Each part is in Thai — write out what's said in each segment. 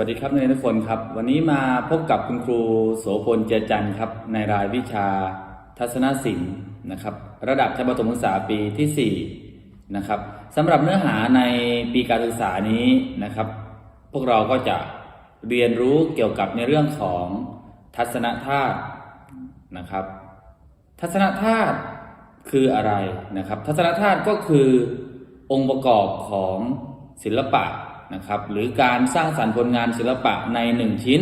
สวัสดีครับนักเรียนทุกคนครับ วันนี้มาพบกับคุณครูโสพลเจจันครับ ในรายวิชาทัศนศิลป์นะครับ ระดับชั้นประถมศึกษาปีที่ 4 นะครับสำหรับเนื้อหาในปีการศึกษานี้นะครับ พวกเราก็จะเรียนรู้เกี่ยวกับในเรื่องของทัศนธาตุนะครับ ทัศนธาตุคืออะไรนะครับ ทัศนธาตุก็คือองค์ประกอบของศิลปะ นะครับหรือการสร้างสรรค์ผลงานศิลปะในหนึ่งชิ้น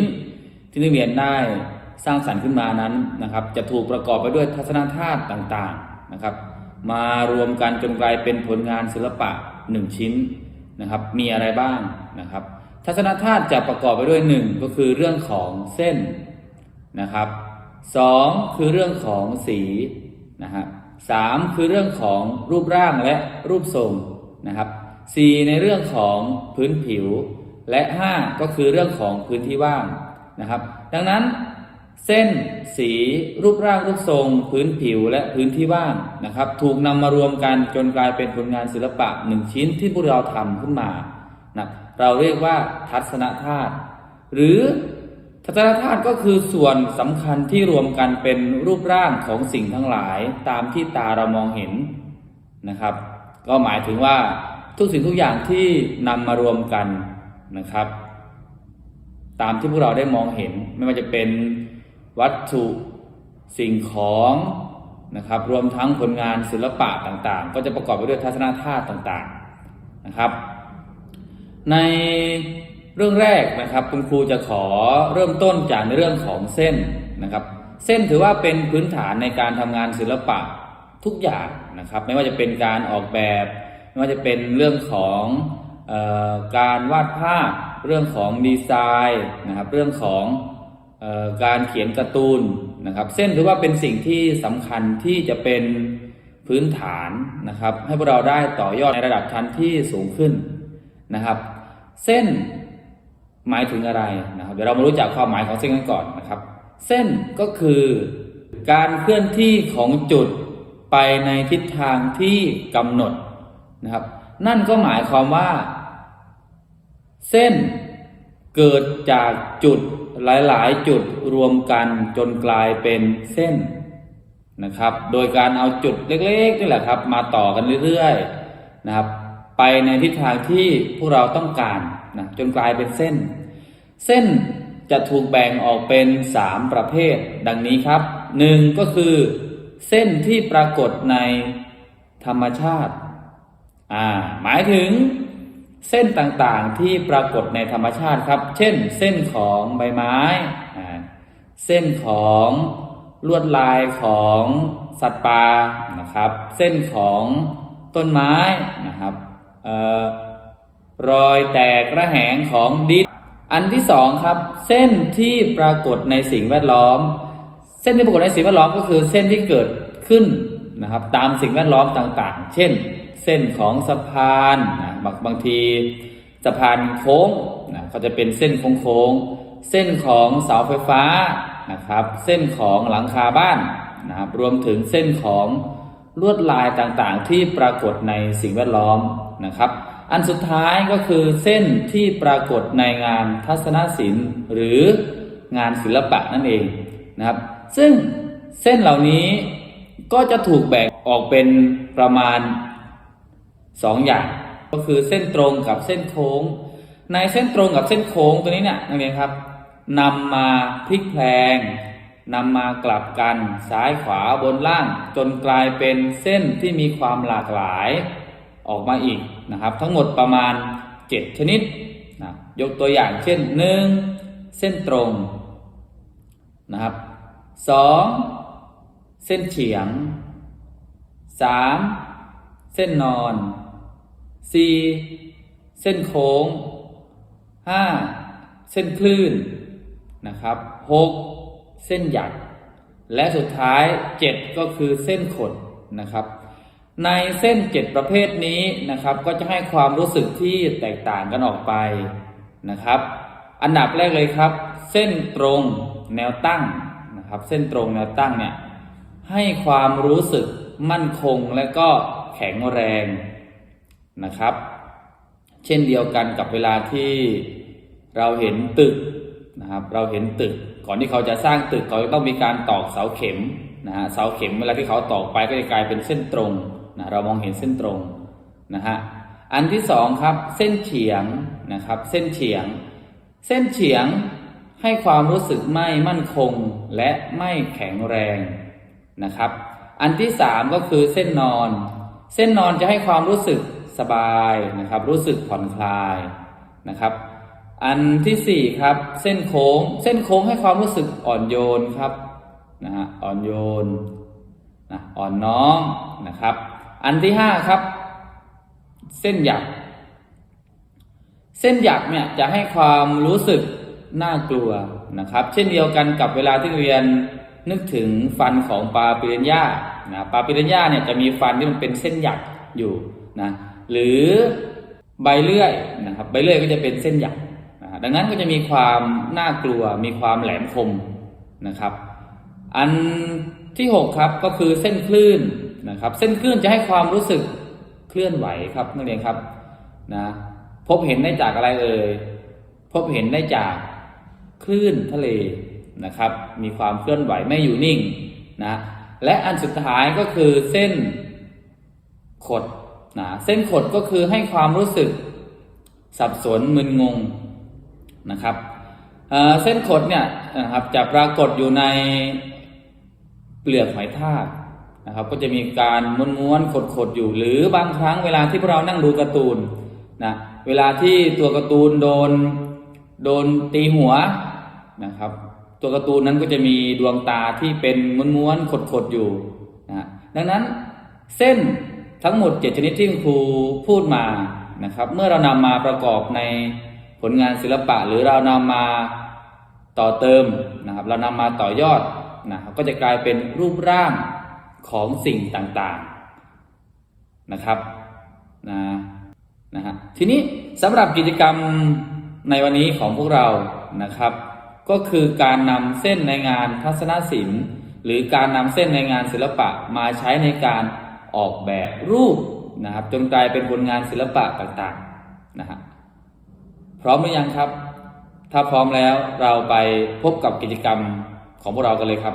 ที่นักเรียนได้สร้างสรรค์ขึ้นมานั้นนะครับ จะถูกประกอบไปด้วยทัศนธาตุต่างๆนะครับ มารวมกันจนกลายเป็นผลงานศิลปะหนึ่งชิ้นนะครับ มีอะไรบ้างนะครับ ทัศนธาตุจะประกอบไปด้วยหนึ่งก็คือเรื่องของเส้นนะครับสองคือเรื่องของสีนะฮะสามคือเรื่องของรูปร่างและรูปทรงนะครับ สี่ในเรื่องของพื้นผิว และห้าก็คือเรื่องของพื้นที่ว่างนะครับ ดังนั้นเส้นสีรูปร่างรูปทรง พื้นผิวและพื้นที่ว่างนะครับ ถูกนำมารวมกันจนกลายเป็นผลงานศิลปะหนึ่งชิ้นที่พวกเราทำขึ้นมานะเราเรียกว่าทัศนธาตุหรือทัศนธาตุก็คือส่วนสำคัญที่รวมกันเป็นรูปร่างของสิ่งทั้งหลายตามที่ตาเรามองเห็นนะครับ ก็หมายถึงว่า ทุกสิ่งทุกอย่างที่นำมารวมกันนะครับ ตามที่พวกเราได้มองเห็นไม่ว่าจะเป็นวัตถุสิ่งของนะครับ รวมทั้งผลงานศิลปะต่างๆ ก็จะประกอบไปด้วยทัศนธาตุต่างๆนะครับ ในเรื่องแรกนะครับ คุณครูจะขอเริ่มต้นจากในเรื่องของเส้นนะครับ เส้นถือว่าเป็นพื้นฐานในการทำงานศิลปะทุกอย่างนะครับ ไม่ว่าจะเป็นการออกแบบ ไม่ว่าจะเป็นเรื่องของออการวาดภาพ เรื่องของดีไซน์นะครับเรื่องของออการเขียนการ์ตูนนะครับเส้นถือว่าเป็นสิ่งที่สำคัญที่จะเป็นพื้นฐานนะครับ ให้พวกเราได้ต่อยอดในระดับชั้นที่สูงขึ้นนะครับ เส้นหมายถึงอะไรนะครับเดี๋ยวเรามารู้จักความหมายของเส้นกันก่อนนะครับ เส้นก็คือการเคลื่อนที่ของจุดไปในทิศทางที่กำหนด นะครับ นั่นก็หมายความว่า เส้นเกิดจากจุดหลาย ๆ จุดรวมกันจนกลายเป็นเส้นนะครับ โดยการเอาจุดเล็กๆนี่แหละครับ มาต่อกันเรื่อยๆนะครับ ไปในทิศทางที่พวกเราต้องการนะจนกลายเป็นเส้น เส้นจะถูกแบ่งออกเป็นสามประเภท ดังนี้ครับหนึ่งก็คือ เส้นที่ปรากฏในธรรมชาติ หมายถึงเส้นต่างๆที่ปรากฏในธรรมชาติครับ เช่น เส้นของใบไม้ เส้นของลวดลายของสัตว์ป่านะครับ เส้นของต้นไม้นะครับออรอยแตกระแหงของดิน อันที่สองครับ เส้นที่ปรากฏในสิ่งแวดล้อม เส้นที่ปรากฏในสิ่งแวดล้อมก็คือเส้นที่เกิดขึ้นนะครับ ตามสิ่งแวดล้อมต่างๆ เช่น เส้นของสะพานนะบางบางทีสะพานโค้งนะเขาจะเป็นเส้นโค้งๆเส้นของเสาไฟฟ้านะครับ เส้นของหลังคาบ้านนะครับรวมถึงเส้นของลวดลายต่างๆ ที่ปรากฏในสิ่งแวดล้อมนะครับ อันสุดท้ายก็คือเส้นที่ปรากฏในงานทัศนศิลป์ หรืองานศิลปะนั่นเองนะครับ ซึ่งเส้นเหล่านี้ก็จะถูกแบ่งออกเป็นประมาณ สองอย่าง ก็คือเส้นตรงกับเส้นโค้ง ในเส้นตรงกับเส้นโค้งตัวนี้เนี่ยนักเรียนครับนำมาพลิกแพลงนำมากลับกันซ้ายขวาบนล่าง จนกลายเป็นเส้นที่มีความหลากหลายออกมาอีกนะครับ ทั้งหมดประมาณ 7 ชนิดนะยกตัวอย่างเช่น 1. เส้นตรงนะครับ 2. เส้นเฉียง 3. เส้นนอน 4. เส้นโค้ง 5. เส้นคลื่นนะครับ 6. เส้นหยัก และสุดท้าย 7 ก็คือเส้นขดนะครับ ในเส้นเจ็ดประเภทนี้นะครับ ก็จะให้ความรู้สึกที่แตกต่างกันออกไปนะครับ อันดับแรกเลยครับ เส้นตรงแนวตั้งนะครับ เส้นตรงแนวตั้งเนี่ยให้ความรู้สึกมั่นคงและก็แข็งแรง นะครับ เช่นเดียวกันกับเวลาที่เราเห็นตึกนะครับ เราเห็นตึก ก่อนที่เขาจะสร้างตึกเขาจะต้องมีการตอกเสาเข็มนะฮะเสาเข็มเวลาที่เขาตอกไปก็จะกลายเป็นเส้นตรงนะเรามองเห็นเส้นตรงนะฮะอันที่สองครับเส้นเฉียงนะครับ เส้นเฉียง เส้นเฉียงให้ความรู้สึกไม่มั่นคงและไม่แข็งแรงนะครับ อันที่สามก็คือเส้นนอน เส้นนอนจะให้ความรู้สึก สบายนะครับ รู้สึกผ่อนคลายนะครับ อันที่สี่ครับ เส้นโค้ง เส้นโค้งให้ความรู้สึกอ่อนโยนครับนะฮะอ่อนโยนนะอ่อนน้อมนะครับ อันที่ห้าครับ เส้นหยัก เส้นหยักเนี่ยจะให้ความรู้สึกน่ากลัวนะครับ เช่นเดียวกันกับเวลาที่เรียนนึกถึงฟันของปลาปิเรนย่านะปลาปิเรนย่าเนี่ยจะมีฟันที่มันเป็นเส้นหยักอยู่นะ หรือใบเลื่อยนะครับใบเลื่อยก็จะเป็นเส้นหยักนะดังนั้นก็จะมีความน่ากลัว มีความแหลมคมนะครับ อันที่หกครับก็คือเส้นคลื่นนะครับ เส้นคลื่นจะให้ความรู้สึกเคลื่อนไหวครับนักเรียนครับนะพบเห็นได้จากอะไรเอ่ยพบเห็นได้จากคลื่นทะเลนะครับ มีความเคลื่อนไหวไม่อยู่นิ่งนะและอันสุดท้ายก็คือเส้นขด นะเส้นขดก็คือให้ความรู้สึกสับสนมึนงงนะครับเเส้นขดเนี่ยนะครับจะปรากฏอยู่ในเปลือกหอยทากนะครับ ก็จะมีการม้วนๆขดๆอยู่ หรือบางครั้งเวลาที่พวกเรานั่งดูการ์ตูนนะเวลาที่ตัวการ์ตูนโดนโดนตีหัวนะครับ ตัวการ์ตูนนั้นก็จะมีดวงตาที่เป็นม้วนๆขดๆอยู่นะดังนั้นเส้น ทั้งหมดเจ็ดชนิดที่คุณครูพูดมานะครับ เมื่อเรานำมาประกอบในผลงานศิลปะ หรือเรานำมาต่อเติมนะครับ เรานำมาต่อยอดนะครับก็จะกลายเป็นรูปร่างของสิ่งต่างๆนะครับนะนะฮะทีนี้สำหรับกิจกรรมในวันนี้ของพวกเรานะครับ ก็คือการนำเส้นในงานทัศนศิลป์ หรือการนำเส้นในงานศิลปะมาใช้ในการ ออกแบบรูปนะครับ จนกลายเป็นผลงานศิลปะต่างๆนะฮะพร้อมหรือยังครับ ถ้าพร้อมแล้วเราไปพบกับกิจกรรมของพวกเรากันเลยครับ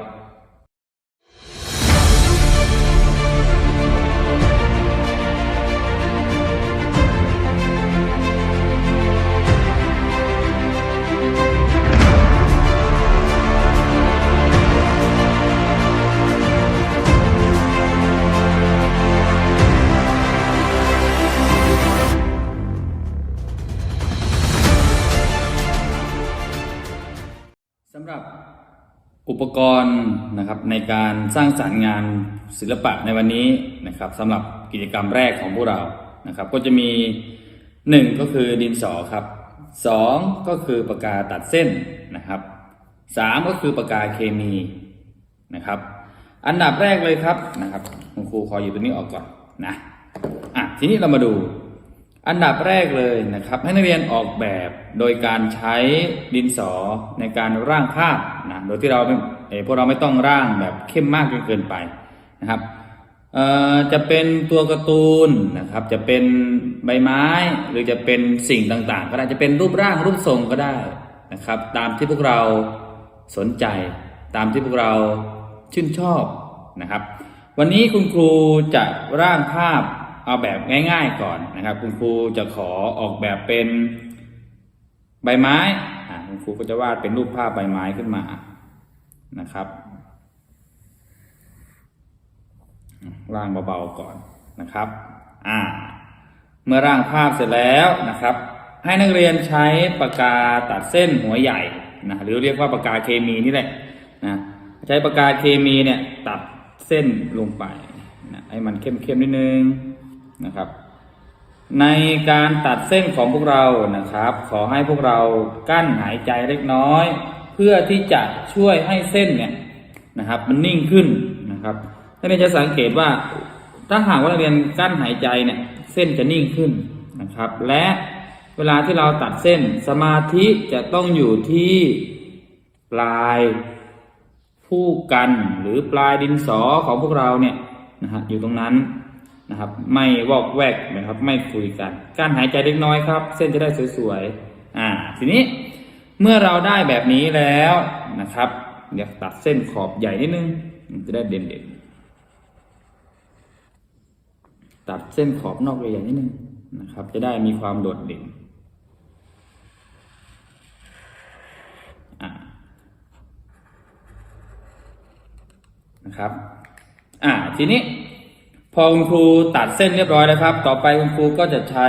ปกรณ์นะครับในการสร้างสรรค์งานศิลปะในวันนี้นะครับสำหรับกิจกรรมแรกของพวกเรานะครับ ก็จะมีหนึ่งก็คือดินสอครับสองก็คือปากกาตัดเส้นนะครับสามก็คือปากกาเคมีนะครับ อันดับแรกเลยครับนะครับคุณครูขออยู่ตัวนี้ออกก่อนนะอะทีนี้เรามาดู อันดับแรกเลยนะครับ ให้นักเรียนออกแบบโดยการใช้ดินสอในการร่างภาพนะโดยที่เราเออพวกเราไม่ต้องร่างแบบเข้มมากจนเกินไปนะครับจะเป็นตัวการ์ตูนนะครับจะเป็นใบไม้หรือจะเป็นสิ่งต่างๆ ก็ได้จะเป็นรูปร่างรูปทรงก็ได้นะครับ ตามที่พวกเราสนใจ ตามที่พวกเราชื่นชอบนะครับ วันนี้คุณครูจะร่างภาพ เอาแบบง่ายๆก่อนนะครับ คุณครูจะขอออกแบบเป็นใบไม้คุณครูก็จะวาดเป็นรูปภาพใบไม้ขึ้นมานะครับร่างเบาๆก่อนนะครับอ่าเมื่อร่างภาพเสร็จแล้วนะครับ ให้นักเรียนใช้ปากกาตัดเส้นหัวใหญ่นะหรือเรียกว่าปากกาเคมีนี่แหละนะใช้ปากกาเคมีเนี่ยตัดเส้นลงไปนะให้มันเข้มๆนิดนึง นะครับ ในการตัดเส้นของพวกเรานะครับ ขอให้พวกเรากั้นหายใจเล็กน้อย เพื่อที่จะช่วยให้เส้นเนี่ยนะครับ มันนิ่งขึ้นนะครับนักเรียนจะสังเกตว่าถ้าหากว่านักเรียนกั้นหายใจเนี่ยเส้นจะนิ่งขึ้นนะครับ และเวลาที่เราตัดเส้นสมาธิจะต้องอยู่ที่ปลายผู้กันหรือปลายดินสอของพวกเราเนี่ยนะฮะอยู่ตรงนั้น นะครับ ไม่วอกแวกนะครับ ไม่คุยกัน การหายใจเล็กน้อยครับ เส้นจะได้สวยๆอ่าทีนี้เมื่อเราได้แบบนี้แล้วนะครับเดี๋ยวตัดเส้นขอบใหญ่นิดนึงจะได้เด่นๆตัดเส้นขอบนอกใหญ่ๆนิดนึงนะครับ จะได้มีความโดดเด่นนะครับ อ่า ทีนี้ พอคุณครูตัดเส้นเรียบร้อยแล้วครับ ต่อไปคุณครูก็จะใช้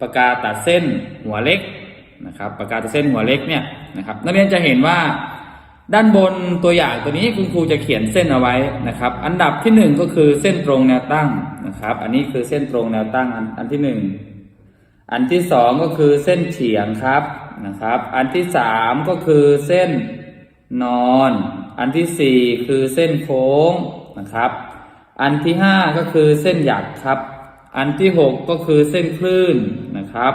ปากกาตัดเส้นหัวเล็กนะครับปากกาตัดเส้นหัวเล็กเนี่ยนะครับนักเรียนจะเห็นว่าด้านบนตัวอย่างตัวนี้คุณครูจะเขียนเส้นเอาไว้นะครับ อันดับที่หนึ่งก็คือเส้นตรงแนวตั้งนะครับ อันนี้คือเส้นตรงแนวตั้งอันอันที่หนึ่งอันที่สองก็คือเส้นเฉียงครับนะครับ อันที่สามก็คือเส้นนอน อันที่สี่คือเส้นโค้งนะครับ อันที่ห้าก็คือเส้นหยักครับ อันที่หกก็คือเส้นคลื่นนะครับ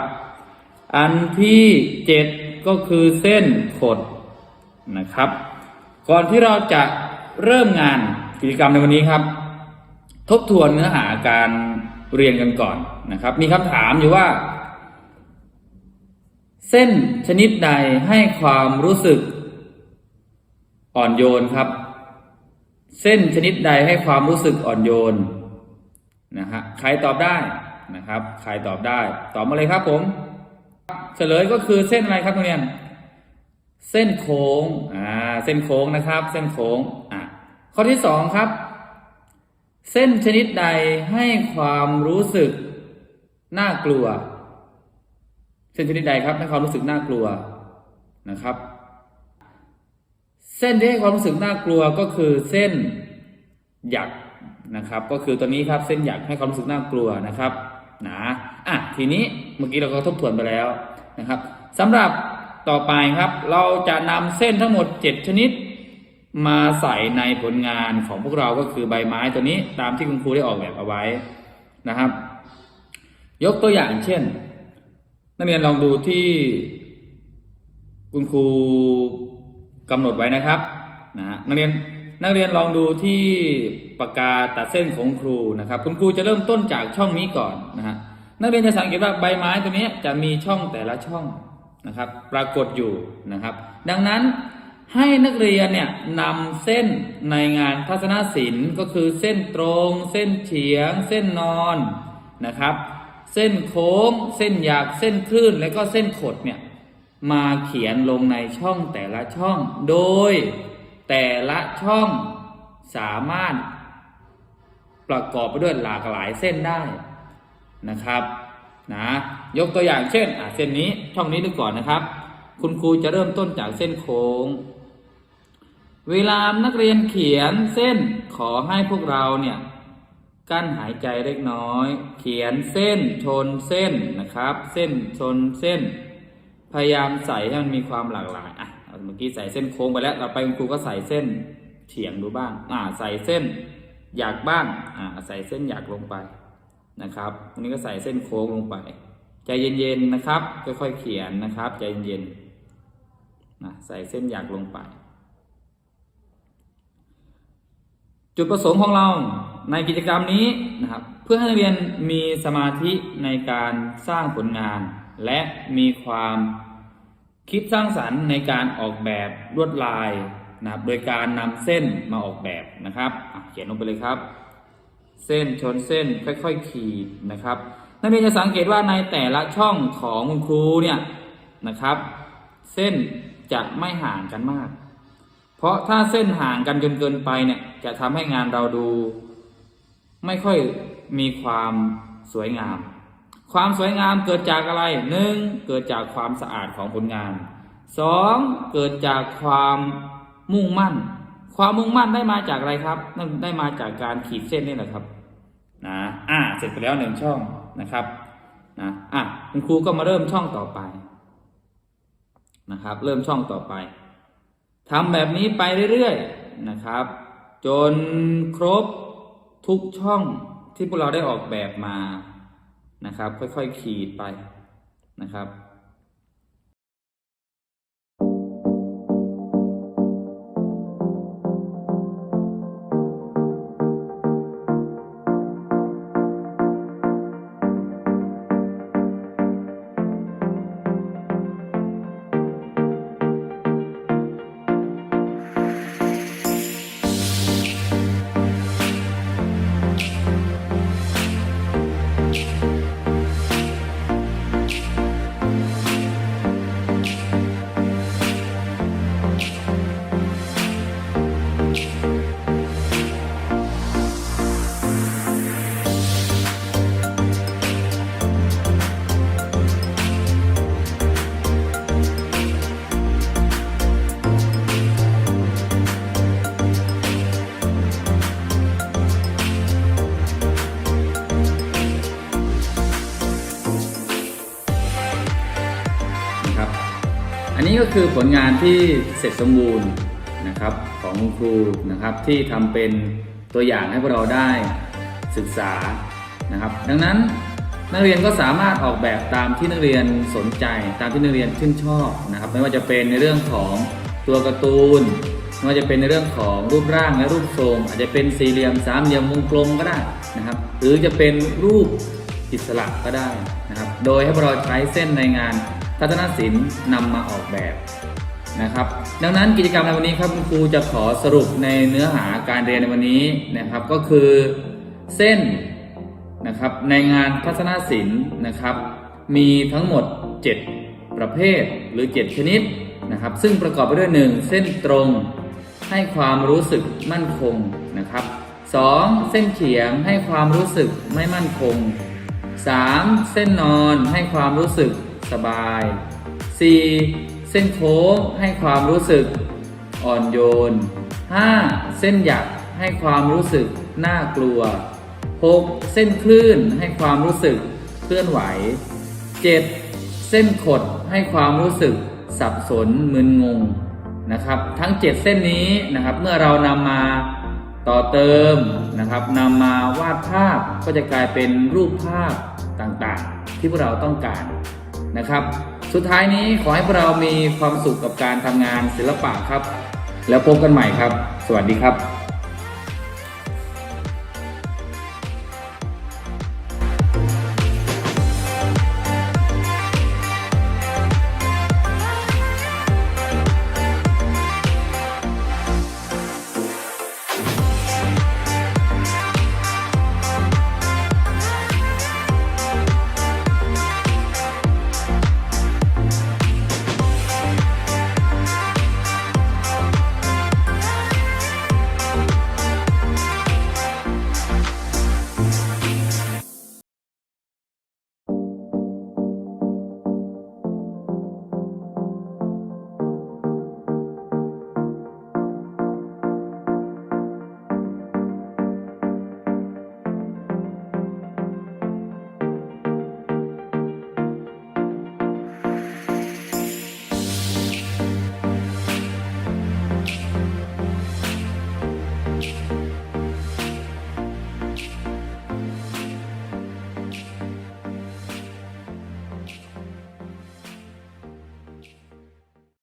อันที่เจ็ดก็คือเส้นขดนะครับ ก่อนที่เราจะเริ่มงานกิจกรรมในวันนี้ครับ ทบทวนเนื้อหาการเรียนกันก่อนนะครับ มีคำถามอยู่ว่า เส้นชนิดใดให้ความรู้สึกอ่อนโยนครับ เส้นชนิดใดให้ความรู้สึกอ่อนโยนนะฮะใครตอบได้นะครับ ใครตอบได้ ตอบมาเลยครับผม เฉลยก็คือเส้นอะไรครับนักเรียนเส้นโค้งอ่าเส้นโค้งนะครับ เส้นโค้งอะข้อที่สองครับ เส้นชนิดใดให้ความรู้สึกน่ากลัว เส้นชนิดใดครับให้ความรู้สึกน่ากลัวนะครับ เส้นที่ให้ความรู้สึกน่ากลัวก็คือเส้นหยักนะครับ ก็คือตัวนี้ครับเส้นหยักให้ความรู้สึกน่ากลัวนะครับนะอะทีนี้เมื่อกี้เราก็ทบทวนไปแล้วนะครับสำหรับต่อไปครับ เราจะนำเส้นทั้งหมด 7 ชนิด มาใส่ในผลงานของพวกเราก็คือใบไม้ตัวนี้ตามที่คุณครูได้ออกแบบเอาไว้นะครับ ยกตัวอย่างเช่น นักเรียนลองดูที่คุณครู กำหนดไว้นะครับนะฮะนักเรียนนักเรียนลองดูที่ปากกาตัดเส้นของครูนะครับ คุณครูจะเริ่มต้นจากช่องนี้ก่อนนะฮะนักเรียนจะสังเกตว่าใบไม้ตัวนี้จะมีช่องแต่ละช่องนะครับปรากฏอยู่นะครับ ดังนั้นให้นักเรียนเนี่ยนำเส้นในงานทัศนศิลป์ ก็คือเส้นตรง เส้นเฉียง เส้นนอนนะครับ เส้นโค้ง เส้นหยักเส้นคลื่น และก็เส้นขดเนี่ย มาเขียนลงในช่องแต่ละช่อง โดยแต่ละช่องสามารถประกอบไปด้วยหลากหลายเส้นได้นะครับนะยกตัวอย่างเช่นเส้นนี้ช่องนี้ดูก่อนนะครับ คุณครูจะเริ่มต้นจากเส้นโค้ง เวลานักเรียนเขียนเส้นขอให้พวกเราเนี่ยกั้นหายใจเล็กน้อย เขียนเส้นชนเส้นนะครับ เส้นชนเส้น พยายามใส่ให้มันมีความหลากหลายอะเมื่อกี้ใส่เส้นโค้งไปแล้วต่อไปคุณครูก็ใส่เส้นเฉียงดูบ้างอ่าใส่เส้นหยักบ้างอ่าใส่เส้นหยักลงไปนะครับอันนี้ก็ใส่เส้นโค้งลงไป ใจเย็นๆนะครับค่อยๆเขียนนะครับ ใจเย็นๆนะใส่เส้นหยักลงไป จุดประสงค์ของเราในกิจกรรมนี้นะครับ เพื่อให้นักเรียนมีสมาธิในการสร้างผลงาน และมีความ คิดสร้างสรรค์ในการออกแบบลวดลายนะครับโดยการนำเส้นมาออกแบบนะครับเขียนลงไปเลยครับ เส้นชนเส้นค่อยๆขีดนะครับนักเรียนจะสังเกตว่าในแต่ละช่องของคุณครูเนี่ยนะครับ เส้นจะไม่ห่างกันมาก เพราะถ้าเส้นห่างกันจนเกินไปเนี่ยจะทำให้งานเราดู ไม่ค่อยมีความสวยงาม ความสวยงามเกิดจากอะไรหนึ่งเกิดจากความสะอาดของผลงานสองเกิดจากความมุ่งมั่น ความมุ่งมั่นได้มาจากอะไรครับนั่นได้มาจากการขีดเส้นนี่แหละครับนะอ่าเสร็จไปแล้วหนึ่งช่องนะครับนะอะคุณครูก็มาเริ่มช่องต่อไปนะครับ เริ่มช่องต่อไปทำแบบนี้ไปเรื่อยๆนะครับ จนครบทุกช่องที่พวกเราได้ออกแบบมา นะครับ ค่อยๆขีดไปนะครับ ก็คือผลงานที่เสร็จสมบูรณ์นะครับของคุณครูนะครับที่ทำเป็นตัวอย่างให้พวกเราได้ศึกษานะครับ ดังนั้นนักเรียนก็สามารถออกแบบตามที่นักเรียนสนใจ ตามที่นักเรียนชื่นชอบนะครับ ไม่ว่าจะเป็นในเรื่องของตัวการ์ตูนไม่ว่าจะเป็นในเรื่องของรูปร่างและรูปทรง อาจจะเป็นสี่เหลี่ยมสามเหลี่ยมวงกลมก็ได้นะครับ หรือจะเป็นรูปอิสระก็ได้นะครับ โดยให้พวกเราใช้เส้นในงาน ทัศนศิลป์นำมาออกแบบนะครับ ดังนั้นกิจกรรมในวันนี้ครับคุณครูจะขอสรุปในเนื้อหาการเรียนในวันนี้นะครับ ก็คือเส้นนะครับในงานทัศนศิลป์นะครับ มีทั้งหมด 7 ประเภทหรือ 7 ชนิดนะครับ ซึ่งประกอบไปด้วย 1 เส้นตรงให้ความรู้สึกมั่นคงนะครับ 2. เส้นเฉียงให้ความรู้สึกไม่มั่นคง 3. เส้นนอนให้ความรู้สึก สบาย 4. เส้นโค้งให้ความรู้สึกอ่อนโยน 5. เส้นหยักให้ความรู้สึกน่ากลัว 6. เส้นคลื่นให้ความรู้สึกเคลื่อนไหว 7. เส้นขดให้ความรู้สึกสับสนมึนงงนะครับทั้ง 7 เส้นนี้นะครับเมื่อเรานำมาต่อเติมนะครับนำมาวาดภาพก็จะกลายเป็นรูปภาพต่างๆ ที่พวกเราต้องการ นะครับ สุดท้ายนี้ขอให้พวกเรามีความสุขกับการทำงานศิลปะครับ แล้วพบกันใหม่ครับ สวัสดีครับ